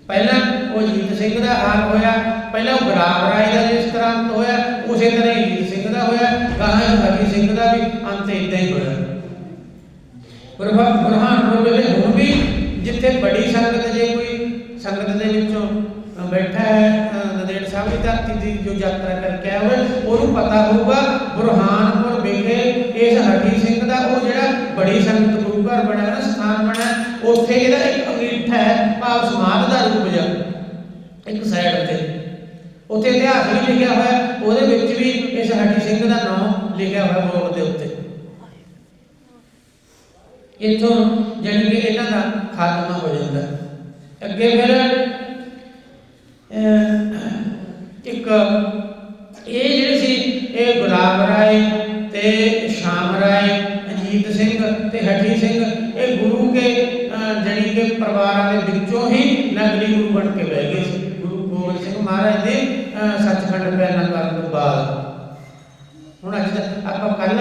ਪਹਿਲਾਂ ਉਹ ਜੀਤ ਸਿੰਘ ਦਾ ਹਾਲ ਹੋਇਆ, ਪਹਿਲਾਂ ਗੁਰਾਮ ਰਾਏ ਦਾ ਜਿਸ ਤਰ੍ਹਾਂ ਅੰਤ ਹੋਇਆ, ਉਸੇ ਤਰ੍ਹਾਂ ਹੀ ਜੀਤ ਸਿੰਘ ਦਾ ਹੋਇਆ, ਗਾਹਾਂ ਹਰੀ ਸਿੰਘ ਦਾ ਵੀ ਅੰਤ ਇਦਾਂ ਹੀ ਹੋਇਆ। ਪ੍ਰਭਾ ਬਰਹਾਨ ਵੇਲੇ ਹੁਣ ਵੀ ਜਿੱਥੇ ਬੜੀ ਸੰਗਤ ਜੇ ਕੋਈ ਸੰਗਤ ਦੇ ਵਿੱਚੋਂ ਬੈਠਾ ਹੈ ਨਦੇੜ ਸਾਹਿਬ ਦੀ ਧਰਤੀ ਦੀ ਜੋ ਯਾਤਰਾ ਕਰਕੇ ਆਇਆ ਹੋਵੇ, ਉਹਨੂੰ ਪਤਾ ਹੋਊਗਾ ਬਰਹਾਨਪੁਰ ਵਿਖੇ ਇਸ ਹਰੀ ਸਿੰਘ ਦਾ ਉਹ ਜਿਹੜਾ ਬੜੀ ਸੰਗਤ ਗੁਰੂ ਘਰ ਬਣਿਆ ਨਾ, ਸਥਾਨ ਬਣਿਆ, ਉੱਥੇ ਇਹਦਾ ਇੱਕ ਅੰਗੀਠਾ ਹੈ ਭਾਵ ਸਮਾਧ ਦਾ ਰੂਪ ਜਿਹਾ। ਇੱਕ ਸਾਈਡ ਤੇ। ਉੱਥੇ ਇਤਿਹਾਸ ਵੀ ਲਿਖਿਆ ਹੋਇਆ, ਉਹਦੇ ਵਿੱਚ ਵੀ ਇਸ ਹਰੀ ਸਿੰਘ ਦਾ ਨਾਮ ਲਿਖਿਆ ਹੋਇਆ ਬੋਰਡ ਦੇ ਉੱਤੇ। ਇੱਥੋਂ ਜਾਣੀ ਕਿ ਇਹਨਾਂ ਦਾ ਖਾਤਮਾ ਹੋ ਜਾਂਦਾ। ਅੱਗੇ ਫਿਰ ਇੱਕ ਇਹ ਜਿਹੜੇ ਸੀ, ਇਹ ਗੁਲਾਬ ਰਾਏ ਤੇ ਸ਼ਾਮ ਰਾਏ ਅਜੀਤ ਸਿੰਘ ਤੇ ਹਠੀ ਸਿੰਘ ਇਹ ਗੁਰੂ ਕੇ ਅਹ, ਜਾਣੀ ਕਿ ਪਰਿਵਾਰਾਂ ਦੇ ਵਿੱਚੋਂ ਹੀ ਨਗਰੀ ਗੁਰੂ ਬਣ ਕੇ ਬਹਿ ਗਏ ਸੀ ਗੁਰੂ ਗੋਬਿੰਦ ਸਿੰਘ ਮਹਾਰਾਜ ਦੇ ਅਹ, ਸੱਚਖੰਡ ਪੈਣਾ ਕਰਨ ਤੋਂ ਬਾਅਦ ਹੁਣ ਅੱਜ ਤੱਕ ਆਪਾਂ ਕੱਲ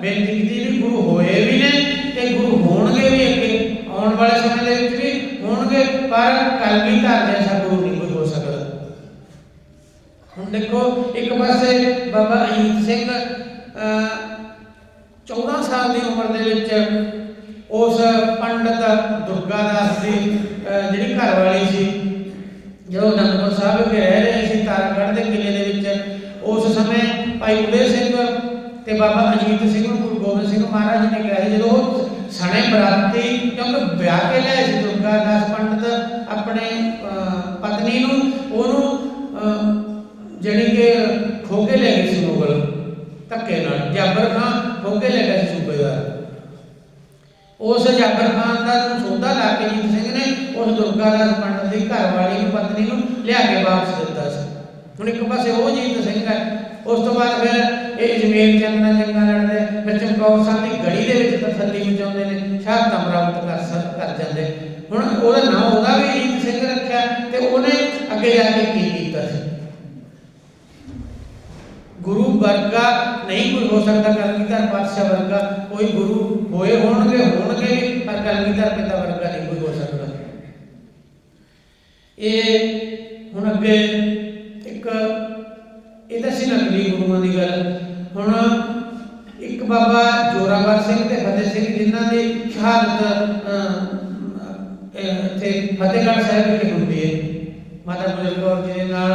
ਬੇਨਤੀ ਕੀਤੀ ਵੀ ਗੁਰੂ ਹੋਏ ਵੀ ਨੇ ਤੇ ਗੁਰੂ ਹੋਣਗੇ ਵੀ ਅੱਗੇ। ਆਉਣ ਵਾਲੇ ਸਮੇਂ ਦੇ ਵਿੱਚ ਵੀ ਹੋਣਗੇ ਪਰ ਕਲਗੀਧਰ ਜੈਸਾ ਗੁਰੂ ਨਹੀਂ ਕੋਈ ਹੋ ਸਕਦਾ। ਹੁਣ ਦੇਖੋ ਇੱਕ ਪਾਸੇ ਬਾਬਾ ਅਜੀਤ ਸਿੰਘ ਅਹ, 14 ਸਾਲ ਦੀ ਉਮਰ ਦੇ ਵਿੱਚ ਉਸ ਪੰਡਤ ਦੁਰਗਾ ਦਾਸ ਦੀ ਜਿਹੜੀ ਘਰ ਵਾਲੀ ਸੀ, ਜਦੋਂ ਅਨੰਦਪੁਰ ਸਾਹਿਬ ਵਿਖੇ ਰਹਿ ਰਹੇ ਸੀ ਤਾਰਾਗੜ੍ਹ ਦੇ ਕਿਲੇ ਦੇ ਵਿੱਚ, ਉਸ ਸਮੇਂ ਭਾਈ ਉਦੇ ਸਿੰਘ ਤੇ ਬਾਬਾ ਅਜੀਤ ਸਿੰਘ ਨੂੰ ਗੁਰੂ ਗੋਬਿੰਦ ਸਿੰਘ ਮਹਾਰਾਜ ਜੀ ਨੇ ਕਿਹਾ ਸੀ, ਜਦੋਂ ਸਣੇ ਬਰਾਤੀ ਕਿਉਂਕਿ ਵਿਆਹ ਕੇ ਲਿਆ ਸੀ, ਦੁਰਗਾ ਦਾਸ ਪੰਡਤ ਆਪਣੇ ਪਤਨੀ ਨੂੰ, ਉਹਨੂੰ ਅਹ, ਜਿਹੜੀ ਕਿ ਖੋ ਕੇ ਲੈ ਗਏ ਸੀ ਮੁਗਲ ਧੱਕੇ ਨਾਲ ਜਾਬਰ ਖਾਨ ਖੋ ਕੇ ਲੈ ਗਿਆ ਸੀ ਸੂਬੇਦਾਰ ਉਸ ਜਾਬਰ ਖਾਨ ਦਾ ਸੌਦਾ ਲਾ ਕੇ ਜੀਤ ਸਿੰਘ ਨੇ ਉਸ ਦੁਰਗਾ ਦਾਸ ਪੰਡਤ ਦੀ ਘਰ ਵਾਲੀ ਨੂੰ ਪਤਨੀ ਨੂੰ ਲਿਆ ਕੇ ਵਾਪਸ ਦਿੱਤਾ ਸੀ। ਹੁਣ ਇੱਕ ਪਾਸੇ ਉਹ ਜੀਤ ਸਿੰਘ ਹੈ। ਉਸ ਤੋਂ ਬਾਅਦ ਫਿਰ ਇਹ ਜਮੇਰ ਚੰਦ ਨਾਲ ਜੰਗਾਂ ਲੜਦੇ ਆ। ਫਿਰ ਚਮਕੌਰ ਸਾਹਿਬ ਦੀ ਗੜੀ ਦੇ ਵਿੱਚ ਤਸੱਲੀ ਮਚਾਉਂਦੇ ਨੇ ਸ਼ਹਾਦਤਾਂ ਪ੍ਰਾਪਤ ਕਰ ਸਕ- ਕਰ ਜਾਂਦੇ। ਹੁਣ ਉਹਦਾ ਨਾਮ ਉਹਦਾ ਵੀ ਜੀਤ ਸਿੰਘ ਰੱਖਿਆ ਤੇ ਉਹਨੇ ਅੱਗੇ ਜਾ ਕੇ ਕੀ ਕੀਤਾ ਸੀ? ਗੁਰੂ ਵਰਗਾ ਨਹੀਂ ਕੋਈ ਹੋ ਸਕਦਾ ਕਲਗੀਧਰ ਪਾਤਸ਼ਾਹ ਵਰਗਾ। ਕੋਈ ਗੁਰੂ ਹੋਏ ਹੋਣਗੇ ਹੋਣਗੇ ਵੀ, ਪਰ ਕਲਗੀਧਰ ਪਿਤਾ ਵਰਗਾ ਨਹੀਂ ਕੋਈ ਹੋ ਸਕਦਾ। ਇਹ ਹੁਣ ਅੱਗੇ ਇੱਕ ਇਹਦਾ ਸੀ ਨਕਲੀ ਗੁਰੂਆਂ ਦੀ ਗੱਲ। ਹੁਣ ਇੱਕ ਬਾਬਾ ਜੋਰਾਵਰ ਸਿੰਘ ਤੇ ਫਤਿਹ ਸਿੰਘ, ਜਿਨ੍ਹਾਂ ਦੀ ਸ਼ਹਾਦਤ ਇੱਥੇ ਫਤਿਹਗੜ੍ਹ ਸਾਹਿਬ ਵਿਖੇ ਹੁੰਦੀ ਹੈ। ਮਾਤਾ ਗੁਜਰ ਕੌਰ ਜੀ ਦੇ ਨਾਲ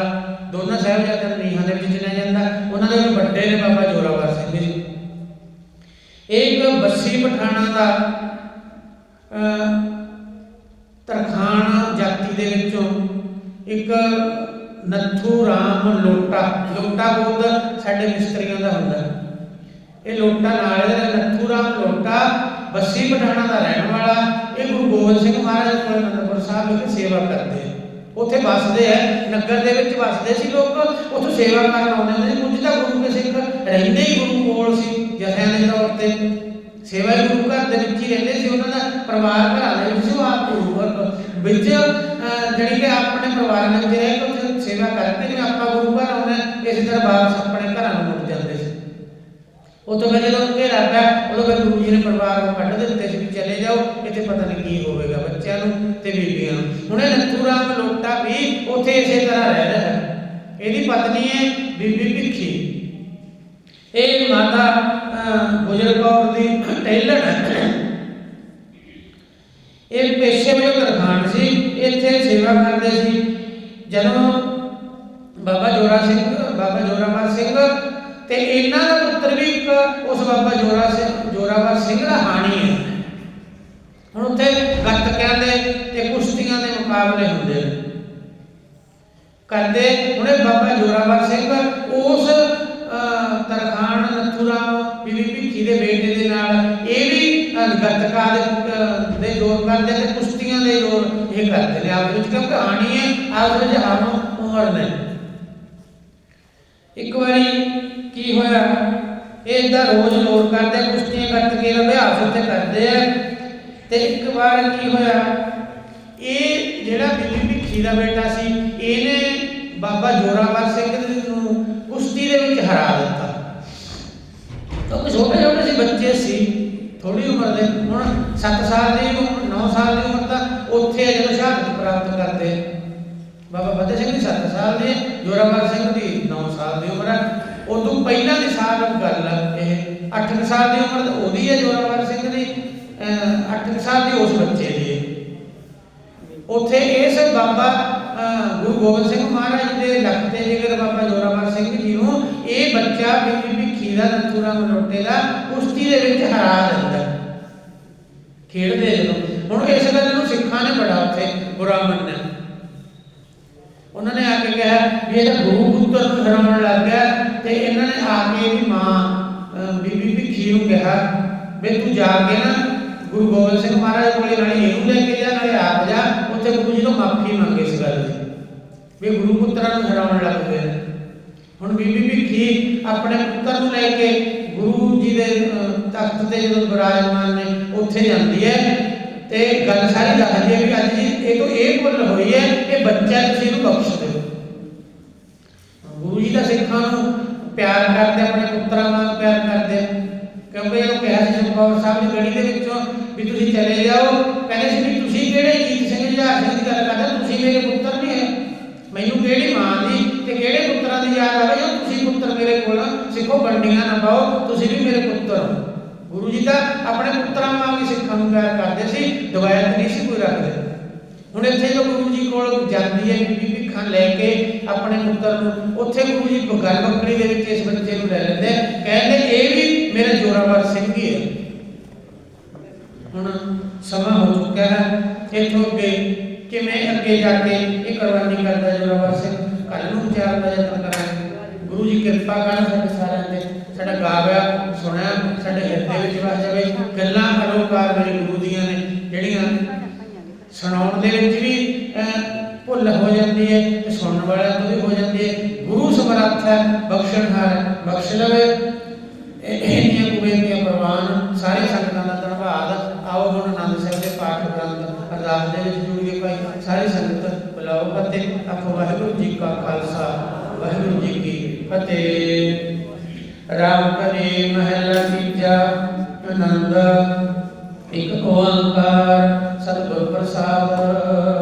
ਦੋਨਾਂ ਸਾਹਿਬਜ਼ਾਦਿਆਂ ਨੀਹਾਂ ਦੇ ਵਿੱਚ ਚਲਿਆ ਜਾਂਦਾ, ਉਹਨਾਂ ਦੇ ਵੱਡੇ ਨੇ ਬਾਬਾ ਜੋਰਾਵਰ ਸਿੰਘ ਜੀ। ਇਹ ਇੱਕ ਬੱਸੀ ਪਠਾਣਾ ਦਾ ਤਰਖਾਣ ਜਾਤੀ ਦੇ ਵਿੱਚੋਂ ਇੱਕ ਨੱਥੂ ਰਾਮ ਲੋਟਾ ਲੋਟਾ ਬੋਧ ਸਾਡੇ ਮਿਸਤਰੀਆਂ ਦਾ ਹੁੰਦਾ। ਇਹ ਲੋਟਾ ਨਾਲ ਇਹਦਾ ਨੱਥੂ ਰਾਮ ਲੋਟਾ, ਬੱਸੀ ਪਠਾਣਾ ਦਾ ਰਹਿਣ ਵਾਲਾ, ਇਹ ਗੁਰੂ ਗੋਬਿੰਦ ਸਿੰਘ ਮਹਾਰਾਜ ਕੋਲ ਅਨੰਦਪੁਰ ਸਾਹਿਬ ਵਿਖੇ ਸੇਵਾ ਕਰਦੇ ਆ। ਉੱਥੇ ਵੱਸਦੇ ਆ, ਨਗਰ ਦੇ ਵਿੱਚ ਵੱਸਦੇ ਸੀ ਲੋਕ, ਉੱਥੇ ਸੇਵਾ ਕਰਨ ਆਉਂਦੇ ਹੁੰਦੇ ਸੀ। ਕੁਝ ਤਾਂ ਗੁਰੂ ਕੇ ਸਿੱਖ ਰਹਿੰਦੇ ਹੀ ਗੁਰੂ ਕੋਲ ਸੀ, ਜਥਿਆਂ ਦੇ ਤੌਰ ਤੇ। ਸੇਵਾ ਹੀ ਗੁਰੂ ਘਰ ਦੇ ਵਿੱਚ ਹੀ ਰਹਿੰਦੇ ਸੀ, ਉਹਨਾਂ ਦਾ ਪਰਿਵਾਰ ਘਰਾਂ ਦੇ ਵਿੱਚ ਸੀ ਉਹ ਆਪ ਗੁਰੂ ਘਰ ਵਿੱਚ ਅਹ, ਜਿਹੜੀ ਕਿ ਆਪਣੇ ਪਰਿਵਾਰਾਂ ਦੇ ਵਿੱਚ ਉੱਥੇ ਸੇਵਾ ਕਰਦੇ ਜਿਵੇਂ ਆਪਾਂ ਗੁਰੂ ਘਰ ਆਉਂਦੇ ਹਾਂ, ਇਸੇ ਤਰ੍ਹਾਂ ਵਾਪਸ ਆਪਣੇ ਘਰਾਂ ਨੂੰ ਮੁੜ ਜਾਂਦੇ ਸੀ। ਉਦੋਂ ਫਿਰ ਜਦੋਂ ਘੇਰਾ ਪਿਆ ਉਦੋਂ ਫਿਰ ਗੁਰੂ ਜੀ ਨੇ ਪਰਿਵਾਰ ਨੂੰ ਕੱਢ ਦਿੱਤੇ ਸੀ ਵੀ ਚਲੇ ਜਾਓ ਇੱਥੇ ਪਤਾ ਨਹੀਂ ਕੀ ਹੋਵੇਗਾ ਬੱਚਿਆਂ ਨੂੰ ਤੇ ਬੀਬੀਆਂ ਨੂੰ ਹੁਣ ਇਹ ਨੱਥੂ ਰਾਮ ਲੋਟਾ ਵੀ ਉੱਥੇ ਇਸੇ ਤਰ੍ਹਾਂ ਰਹਿ ਰਿਹਾ ਹੈ ਇਹਦੀ ਪਤਨੀ ਹੈ ਬੀਬੀ ਭਿੱਖੀ ਇਹ ਮਾਤਾ ਅਹ, ਗੁਜਰ ਕੌਰ ਦੀ ਟੈਲਰ ਹੈ ਇਹ ਪੇਸ਼ੇ ਵਜੋਂ ਤਰਖਾਣ ਸੀ ਇੱਥੇ ਸੇਵਾ ਕਰਦੇ ਸੀ ਜਦੋਂ ਬਾਬਾ ਜੋਰਾ ਸਿੰਘ ਬਾਬਾ ਜੋਰਾਵਰ ਸਿੰਘ ਤੇ ਇਹਨਾਂ ਦਾ ਪੁੱਤਰ ਵੀ ਇੱਕ ਉਸ ਬਾਬਾ ਜੋਰਾ ਸਿੰਘ ਜੋਰਾਵਰ ਸਿੰਘ ਦਾ ਹਾਣੀ ਹੈ। ਹੁਣ ਉੱਥੇ ਗੱਤਕਿਆਂ ਦੇ ਤੇ ਕੁਸ਼ਤੀਆਂ ਦੇ ਮੁਕਾਬਲੇ ਹੁੰਦੇ ਨੇ। ਕਰਦੇ ਹੁਣੇ ਬਾਬਾ ਜੋਰਾਵਰ ਸਿੰਘ ਉਸ ਅਹ, ਨਥੂਰਾਮ ਬੀਬੀ ਭਿੱਖੀ ਦੇ ਬੇਟੇ ਦੇ ਨਾਲ ਇਹ ਵੀ ਗੱਤਕਾ ਦੇ ਦੇ ਜ਼ੋਰ ਕਰਦੇ ਤੇ ਕੁਸ਼ਤੀਆਂ ਦੇ ਜ਼ੋਰ ਇਹ ਕਰਦੇ ਨੇ। ਆਪਸ ਵਿੱਚ ਕਿਉਂਕਿ ਹਾਣੀ ਹੈ ਆਪਸ ਵਿੱਚ ਹਮ ਉਮਰ ਨੇ। ਇੱਕ ਵਾਰੀ ਕੀ ਹੋਇਆ? ਇਹ ਇਦਾਂ ਰੋਜ਼ ਲੋਰ ਕਰਦੇ ਕੁਸ਼ਤੀਆਂ ਗੱਤਕੇ ਦਾ ਅਭਿਆਸ ਉੱਤੇ ਕਰਦੇ ਆ। ਤੇ ਇੱਕ ਵਾਰ ਕੀ ਹੋਇਆ ਇਹ ਜਿਹੜਾ ਬੀਬੀ ਭਿੱਖੀ ਦਾ ਬੇਟਾ ਸੀ ਇਹਨੇ ਬਾਬਾ ਜੋਰਾਵਰ ਸਿੰਘ ਨੂੰ ਕੁਸ਼ਤੀ ਦੇ ਵਿੱਚ ਹਰਾ ਦਿੱਤਾ। ਕਿਉਂਕਿ ਛੋਟੇ ਛੋਟੇ ਸੀ। ਬੱਚੇ ਸੀ ਥੋੜੀ ਉਮਰ ਦੇ ਹੁਣ 7 ਸਾਲ ਦੀ ਉਮਰ 9 ਸਾਲ ਦੀ ਉਮਰ ਤਾਂ ਉੱਥੇ ਜਦੋਂ ਸ਼ਹਾਦਤ ਪ੍ਰਾਪਤ ਕਰਦੇ। ਬਾਬਾ ਫਤਿਹ ਸਿੰਘ ਦੀ 7 ਸਾਲ ਦੀ ਜੋਰਾਵਰ ਸਿੰਘ ਦੀ 9 ਸਾਲ ਦੀ ਉਮਰ ਹੈ ਉਦੋਂ ਪਹਿਲਾਂ ਦੇ ਸਾਲ ਗੱਲ ਹੈ ਇਹ 8 ਸਾਲ ਦੀ ਉਮਰ ਉਹਦੀ ਹੈ ਜੋਰਾਵਰ ਸਿੰਘ ਦੀ 8 ਸਾਲ ਦੀ ਉਸ ਬੱਚੇ ਦੀ ਉੱਥੇ ਇਸ ਬਾਬਾ ਗੁਰੂ ਗੋਬਿੰਦ ਸਿੰਘ ਮਹਾਰਾਜ ਦੇ ਲਖਤੇ ਜਿਗਰ ਬਾਬਾ ਜੋਰਾਵਰ ਸਿੰਘ ਜੀ ਨੂੰ, ਇਹ ਬੱਚਾ ਬੀਬੀ ਭਿੱਖੀ ਦਾ ਨਥੂਰਾ ਮਲੋਟੇ ਦਾ, ਕੁਸ਼ਤੀ ਦੇ ਵਿੱਚ ਹਰਾ ਦਿੰਦਾ। ਖੇਡਦੇ ਜਦੋਂ। ਹੁਣ ਇਸ ਗੱਲ ਨੂੰ ਸਿੱਖਾਂ ਨੇ ਬੜਾ ਉੱਥੇ ਬੁਰਾ ਮੰਨਿਆ। ਉਹਨਾਂ ਨੇ ਆ ਕੇ ਕਿਹਾ ਵੀ ਇਹਦਾ ਗੁਰੂ ਪੁੱਤਰ ਨੂੰ ਹਰਾਉਣ ਲੱਗ ਗਿਆ। ਤੇ ਇਹਨਾਂ ਨੇ ਆ ਕੇ ਇਹਦੀ ਮਾਂ ਬੀਬੀ ਭਿੱਖੀ ਨੂੰ ਕਿਹਾ, ਵੀ ਤੂੰ ਜਾ ਕੇ ਨਾ ਗੁਰੂ ਗੋਬਿੰਦ ਸਿੰਘ ਮਹਾਰਾਜ ਕੋਲੇ ਨਾਲੇ ਇਹਨੂੰ ਲੈ ਕੇ ਜਾ, ਨਾਲੇ ਆਪ ਜਾ, ਉੱਥੇ ਗੁਰੂ ਜੀ ਤੋਂ ਮਾਫੀ ਮੰਗੇ ਇਸ ਗੱਲ ਦੀ। ਵੀ ਗੁਰੂ ਪੁੱਤਰਾਂ ਨੂੰ ਹਰਾਉਣ ਲੱਗ ਗਏ। ਹੁਣ ਬੀਬੀ ਭਿੱਖੀ ਆਪਣੇ ਪੁੱਤਰ ਨੂੰ ਲੈ ਕੇ ਗੁਰੂ ਜੀ ਦੇ ਤਖਤ ਤੇ ਜਦੋਂ ਬਿਰਾਜਮਾਨ ਨੇ, ਉੱਥੇ ਜਾਂਦੀ ਹੈ। ਤੇ ਗੱਲ ਸਾਰੀ ਦੱਸਦੀ ਹੈ ਵੀ ਅੱਜ ਜੀ ਇਹ ਤੋਂ ਇਹ ਭੁੱਲ ਹੋਈ ਹੈ ਕਿ ਬੱਚਾ ਤੁਸੀਂ ਨੂੰ ਬਖਸ਼ ਦਿਓ। ਗੁਰੂ ਜੀ ਦਾ ਸਿੱਖਾਂ ਨੂੰ ਪਿਆਰ ਕਰਦੇ ਆਪਣੇ ਪੁੱਤਰਾਂ ਨਾਲ ਪਿਆਰ ਕਰਦੇ ਆ। ਕਿਉਂਕਿ ਇਹ ਕਿਹਾ ਸੀ ਚਮਕੌਰ ਸਾਹਿਬ ਦੀ ਗੜੀ ਦੇ ਵਿੱਚੋਂ ਵੀ ਤੁਸੀਂ ਚਲੇ ਜਾਓ ਕਹਿੰਦੇ ਸੀ ਵੀ ਤੁਸੀਂ ਕਿਹੜੇ ਜੀਤ ਸਿੰਘ ਜਹਾਜ਼ ਸਿੰਘ ਦੀ ਗੱਲ ਕਰਦੇ ਤੁਸੀਂ ਮੇਰੇ ਪੁੱਤਰ ਨਹੀਂ ਹੈ ਮੈਨੂੰ ਕਿਹੜੀ ਮਾਂ ਦੀ ਤੇ ਕਿਹੜੇ ਪੁੱਤਰਾਂ ਦੀ ਯਾਦ ਆਵੇ ਜੋ ਤੁਸੀਂ ਪੁੱਤਰ ਮੇਰੇ ਕੋਲ ਸਿੱਖੋ ਬੰਡੀਆਂ ਨਾ ਪਾਓ ਤੁਸੀਂ ਵੀ ਮੇਰੇ ਪੁੱਤਰ ਹੋ ਗੁਰੂ ਜੀ ਤਾਂ ਆਪਣੇ ਪੁੱਤਰਾਂ ਵਾਂਗ ਹੀ ਸਿੱਖਾਂ ਨੂੰ ਪਿਆਰ ਕਰਦੇ ਸੀ ਦਵਾਇਤ ਨਹੀਂ ਸੀ ਕੋਈ ਰੱਖਦੇ ਹੁਣ ਇੱਥੇ ਜੋ ਗੁਰੂ ਜੀ ਕੋਲ ਜਾਂਦੀ ਹੈ, ਬੀਬੀ ਭਿੱਖਾਂ ਲੈ ਕੇ ਆਪਣੇ ਪੁੱਤਰ ਨੂੰ, ਉੱਥੇ ਗੁਰੂ ਜੀ ਗੱਲ ਬੱਕਰੀ ਦੇ ਵਿੱਚ ਇਸ ਬੱਚੇ ਨੂੰ ਲੈ ਲੈਂਦੇ ਕਹਿੰਦੇ, ਇਹ ਵੀ ਮੇਰਾ ਜੋਰਾਵਰ ਸਿੰਘ ਹੀ ਹੈ। ਹੁਣ ਸਮਾਂ ਹੋ ਚੁੱਕਾ ਹੈ। ਇੱਥੋਂ ਅੱਗੇ ਕਿਵੇਂ ਅੱਗੇ ਜਾ ਕੇ ਇਹ ਕੁਰਬਾਨੀ ਕਰਦਾ ਜੋਰਾਵਰ ਸਿੰਘ? ਕੱਲ ਨੂੰ ਵਿਚਾਰ ਦਾ ਯਤਨ ਕਰਾਂਗੇ। ਗੁਰੂ ਜੀ ਕਿਰਪਾ ਕਰਨ ਸਾਡੇ ਸਾਰਿਆਂ ਤੇ। ਸਾਡਾ ਗਾਵਿਆ, ਸੁਣਿਆ, ਸਾਡੇ ਹਿਰਦੇ ਵਿੱਚ ਵਸ ਜਾਵੇ। ਗੱਲਾਂ ਅਲੋਕਾਰ ਮੇਰੇ ਗੁਰੂ ਦੀਆਂ ਸੁਣਾਉਣ ਦੇ ਵਿੱਚ ਵੀ ਅਹ, ਭੁੱਲ ਹੋ ਜਾਂਦੀ ਹੈ ਤੇ ਸੁਣਨ ਵਾਲਿਆਂ ਤੋਂ ਵੀ ਹੋ ਜਾਂਦੀ ਹੈ। ਗੁਰੂ ਸਮਰੱਥ ਹੈ ਬਖਸ਼ਣਹਾਰ ਹੈ, ਬਖਸ਼ ਲਵੇ। ਇਹ ਇਹਨੀਆਂ ਕੁਬੇਤੀਆਂ ਪ੍ਰਵਾਨ ਸਾਰੇ ਸੰਗਤਾਂ ਦਾ ਧੰਨਵਾਦ। ਆਓ ਹੁਣ ਆਨੰਦ ਸਾਹਿਬ ਦੇ ਪਾਠ ਗ੍ਰੰਥ ਅਰਦਾਸ ਦੇ ਵਿੱਚ ਜੁੜ ਕੇ ਭਾਈ ਸਾਰੀ ਸੰਗਤ ਬੁਲਾਓ। ਫਤਿਹ ਆਖੋ ਵਾਹਿਗੁਰੂ ਜੀ ਕਾ ਖਾਲਸਾ ਵਾਹਿਗੁਰੂ ਜੀ ਕੀ ਫਤਿਹ। ਰਾਮ ਕਰੇ ਮਹਿਲਾ ਤੀਜਾ ਆਨੰਦ ਇੱਕ ਓੰਕਾਰ ਸਤਿਗੁਰ ਪ੍ਰਸਾਦ।